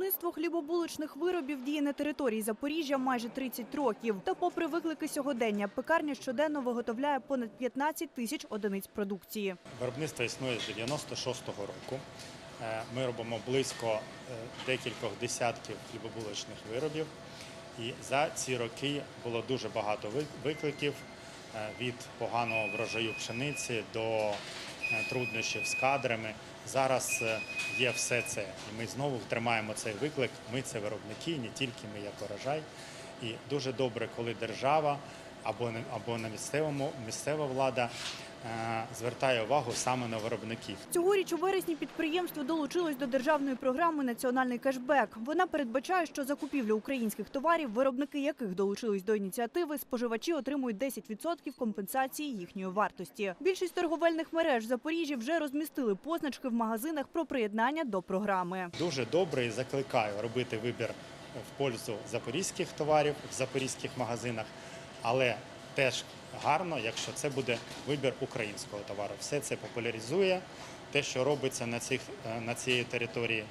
Виробництво хлібобулочних виробів діє на території Запоріжжя майже 30 років. Та, попри виклики сьогодення, пекарня щоденно виготовляє понад 15 тисяч одиниць продукції. Виробництво існує з 96-го року. Е, Ми робимо близько е, декількох десятків хлібобулочних виробів. І за ці роки було дуже багато ви- викликів е, від поганого врожаю пшениці до труднощів з кадрами. Зараз е, є все це. І ми знову тримаємо цей виклик. Ми це виробники, не тільки ми як урожай. І дуже добре, коли держава або або на місцевому місцева влада е, звертає увагу саме на виробників. Цьогоріч у вересні підприємство долучилось до державної програми Національний кешбек. Вона передбачає, що закупівлю українських товарів, виробники яких долучились до ініціативи, споживачі отримують 10% компенсації їхньої вартості. Більшість торговельних мереж в Запоріжжі вже розмістили позначки в магазинах про приєднання до програми. Дуже добре і закликаю робити вибір в пользу запорізьких товарів в запорізьких магазинах, але теж гарно, якщо це буде вибір українського товару. Все це популяризує те, що робиться на цих е, на цій території,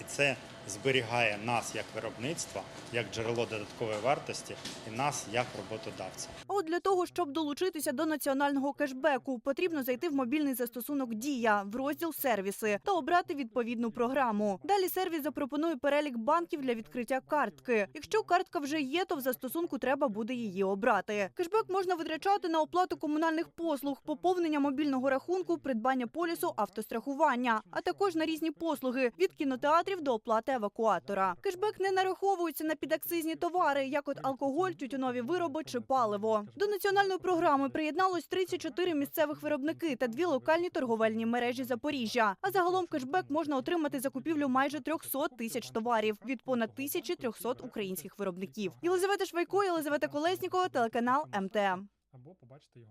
і це зберігає нас як виробництво, як джерело додаткової вартості, і нас як роботодавця. От для того, щоб долучитися до національного кешбеку, потрібно зайти в мобільний застосунок Дія в розділ сервіси та обрати відповідну програму. Далі сервіс запропонує перелік банків для відкриття картки. Якщо картка вже є, то в застосунку треба буде її обрати. Кешбек можна витрачати на оплату комунальних послуг, поповнення мобільного рахунку, придбання полісу автострахування, а також на різні послуги від кінотеатрів до оплати евакуатора. Кешбек не нараховується на підакцизні товари, як от алкоголь, тютюнові вироби чи паливо. До національної програми приєдналось 34 місцевих виробники та дві локальні торговельні мережі Запоріжжя. А загалом кешбек можна отримати за купівлю майже 300 тисяч товарів від понад 1300 українських виробників. Єлизавета Швайко, Єлизавета Колеснікова, телеканал МТМ. або побачити його.